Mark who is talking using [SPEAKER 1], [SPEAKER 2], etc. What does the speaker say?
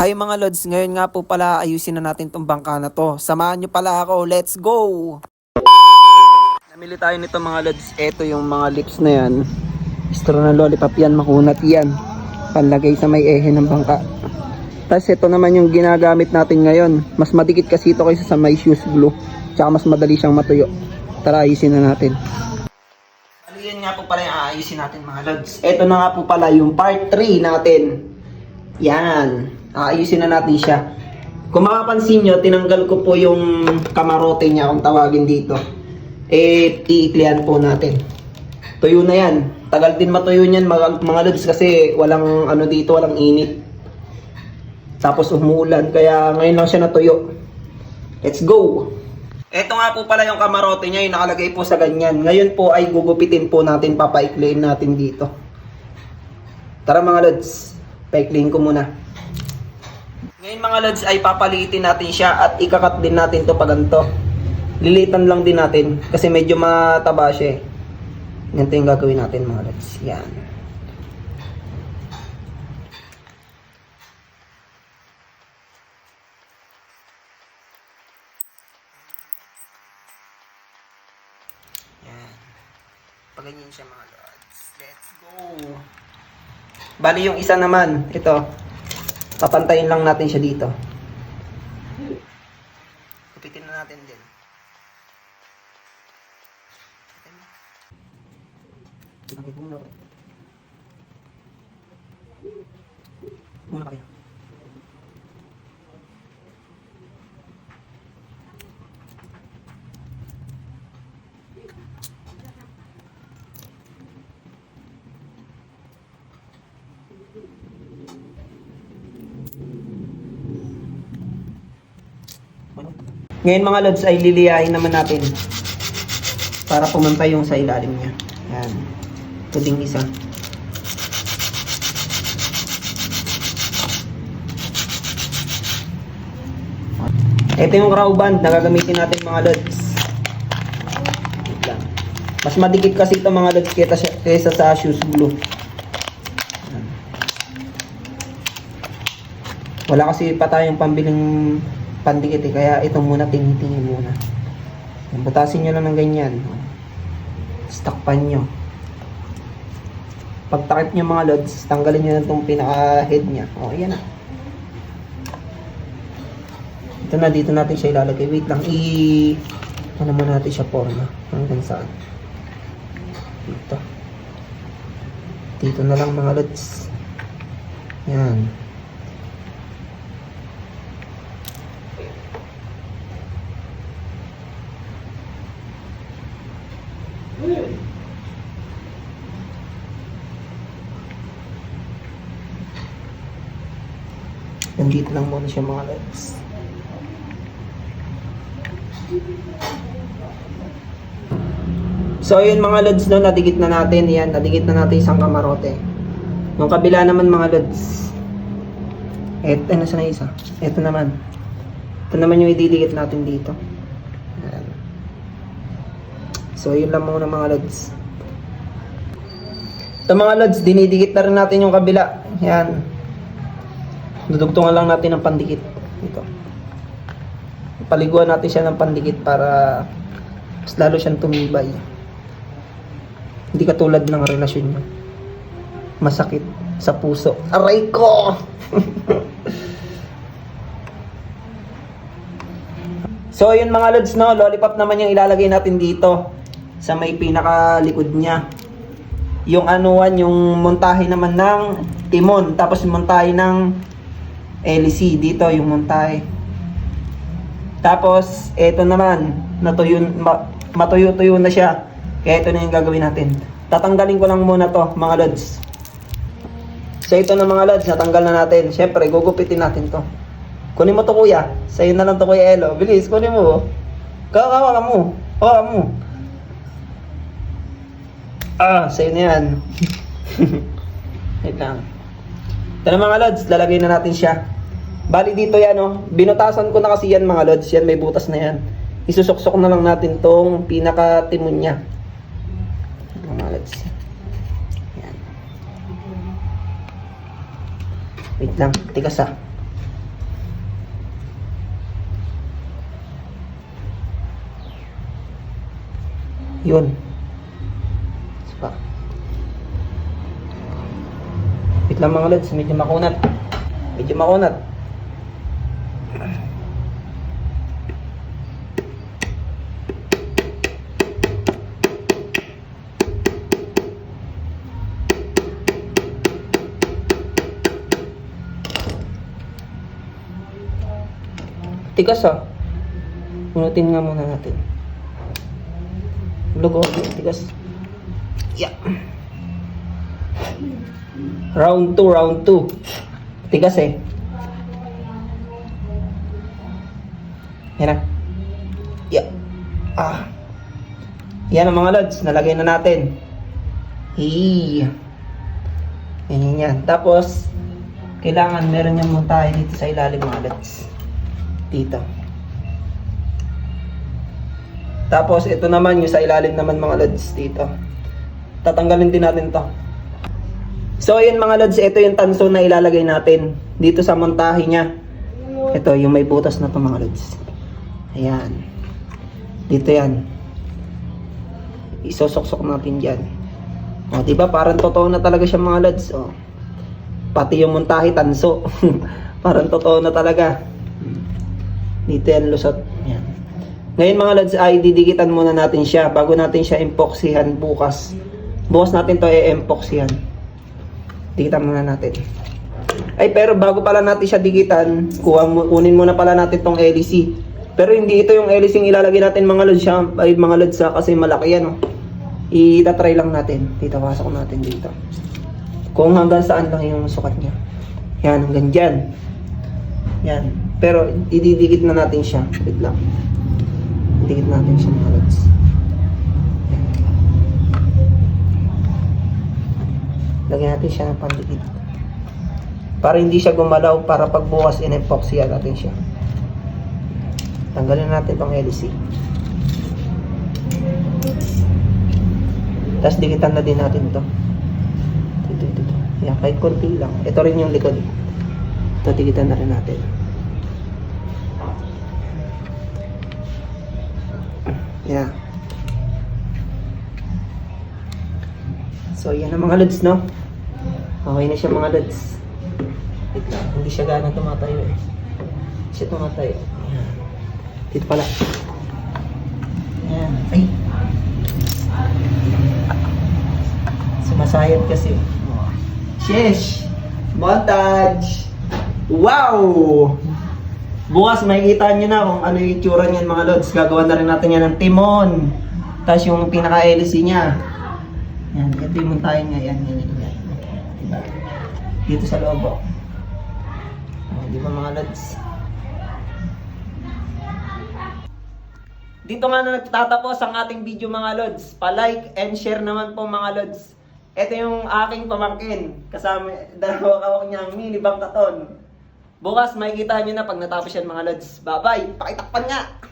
[SPEAKER 1] Hi mga Lods, ngayon nga po pala ayusin na natin tong bangka na to. Samahan nyo pala ako, let's go! Namili tayo nito mga Lods. Ito yung mga lips na yan. Straw na lollipop yan, makunat yan. Panlagay sa may ehe ng bangka. Tapos ito naman yung ginagamit natin ngayon. Mas madikit kasi ito kaysa sa may shoes glue. Tsaka mas madali siyang matuyo. Tara, ayusin na natin. Yun nga po pala yung aayusin natin mga Lods. Ito na nga po pala yung part 3 natin. Yan. Aayusin na natin siya. Kung makapansin nyo, tinanggal ko po yung kamarote niya kung tawagin dito. Eh, iiklian po natin. Tuyo na yan. Tagal din matuyo niyan mga, mga lods kasi walang ano dito, walang init. Tapos umuulan, kaya ngayon lang siya natuyo. Let's go! Ito nga po pala yung kamarote niya, yung nakalagay po sa ganyan. Ngayon po ay gugupitin po natin, papaikliin natin dito. Tara mga lods, paikliin ko muna. Ngayon mga lods ay papalitin natin siya at ikakat din natin to pag ganito. Lilitan lang din natin kasi medyo mataba siya eh. Ganito yung gagawin natin mga lods. Yan. Yan. Paganyan siya mga lods. Let's go! Bali yung isa naman, ito. Papantayin lang natin siya dito. Kupitin na natin din. Muna kayo. Ngayon mga lods ay liliyahin naman natin para pumantay yung sa ilalim niya. Yan. Ito isa. Ito yung crow band na gagamitin natin mga lods. Mas madikit kasi ito mga lods kaysa, sa shoes glue. Wala kasi pa tayong pambiling pandikit eh, kaya ito muna tinitingin muna. Butasin nyo lang ng ganyan. Stockpan nyo. Pag takip nyo mga lods, tanggalin nyo na itong pinaka-head niya. O, yan na. Ito na, dito natin siya ilalagay. Wait lang, i... Ano naman natin siya forma? Hanggang saan? Dito. Dito na lang mga lods. Yan. Nandito lang muna siya mga lods. So yun mga lods no, nadikit na natin. Yan, nadikit na natin isang kamarote. Nung kabila naman mga lods. Eto, ano sa isa? Ito naman. Ito naman yung ididikit natin dito. Yan. So yun lang muna mga lods. Ito mga lods, dinidikit na rin natin yung kabila. Yan. Dudugtungan lang natin ng pandikit. Ito. Paliguan natin siya ng pandikit para mas lalo siyang tumibay. Hindi katulad ng relasyon niyo. Masakit sa puso. Aray ko! so, yun mga lods, no? Lollipop naman yung ilalagay natin dito sa may pinakalikod niya. Yung anuan, yung montahe naman ng timon. Tapos montahe ng LC dito, yung montahe. Tapos, eto naman, natuyo, ma, matuyo-tuyo na siya. Kaya ito na yung gagawin natin. Tatanggalin ko lang muna to, mga lods. So ito na mga lods, natanggal na natin. Siyempre, gugupitin natin to. Kunin mo to kuya. Sa'yo na lang to kuya Elo. Bilis, kunin mo. Kakawa ka mo. Kawa mo. Ah, sa'yo na yan. Wait lang. Ito na mga lods, lalagay na natin siya. Bali dito yan, oh. binutasan ko na kasi yan mga lods, yan may butas na yan. Isusuksok na lang natin tong pinaka-timon niya. Mga lods. Yan. Wait lang, tigas ah. Yun. Spak. Wait lang mga lods, medyo makunat. Medyo makunat. Tigas ah. Punutin nga muna natin. Lugo, tigas. Yeah. Round 2, round 2. Tigas eh. Yan na. Yeah. Ah. Yan ang mga lods. Nalagay na natin. Hey. Yan yan yan. Tapos, kailangan meron yung montahe dito sa ilalim mga lods. Dito. Tapos, ito naman yung sa ilalim naman mga lods dito. Tatanggalin din natin to. So, ayun mga lods, ito yung tanso na ilalagay natin dito sa montahe niya. Ito, yung may butas na to mga lods. Ayan. Dito yan. Isosoksok natin dyan. O, di ba Parang totoo na talaga siya mga lods. O. Pati yung montahe tanso. Parang totoo na talaga. Dito yan lusot. Yan. Ngayon mga lods ay didikitan muna natin siya bago natin siya epoxyhan bukas. Bukas natin to e-epoxyhan. Dikitan muna natin. Ay pero bago pala natin siya dikitan, kuha kunin muna pala natin tong LEC. Pero hindi ito yung LEC yung ilalagay natin mga lods siya, ay mga lods sa kasi malaki yan oh. Itatry lang natin. Dito pasok natin dito. Kung hanggang saan lang yung sukat niya. Yan, hanggang dyan. Yan. Pero ididikit na natin siya. Wait lang. Ididikit natin siya mga lods. Lagyan natin siya ng pandikit. Para hindi siya gumalaw para pagbukas in-epoxy natin siya. Tanggalin natin tong LC. Tapos dikitan na din natin to. Ito, ito, ito. Yan, kahit konti lang. Ito rin yung likod. Ito, dikitan na rin natin. Yan. So, yan ang mga lods, no? Okay na siya mga lods. Wait hindi siya gana tumatayo eh. Siya tumatayo. Yan. Dito pala. Yan. Ay! Sumasayad kasi. Sheesh! Montage! Wow! Bukas makikita nyo na kung ano yung itsura niyan mga lods. Gagawa na rin natin yan ng timon. Tapos yung pinaka-LC niya. Yan, ito yung montahe niya. Yan, yan, yan. Dito sa loob. Oh. Oh, di ba mga lods? Dito nga na nagtatapos ang ating video mga lods. Pa-like and share naman po mga lods. Ito yung aking pamangkin. Kasama, dalawa kawak niyang mini bangkaton. Bukas makikita nyo na pag natapos yan mga lods. Bye-bye! Pakitakpan nga!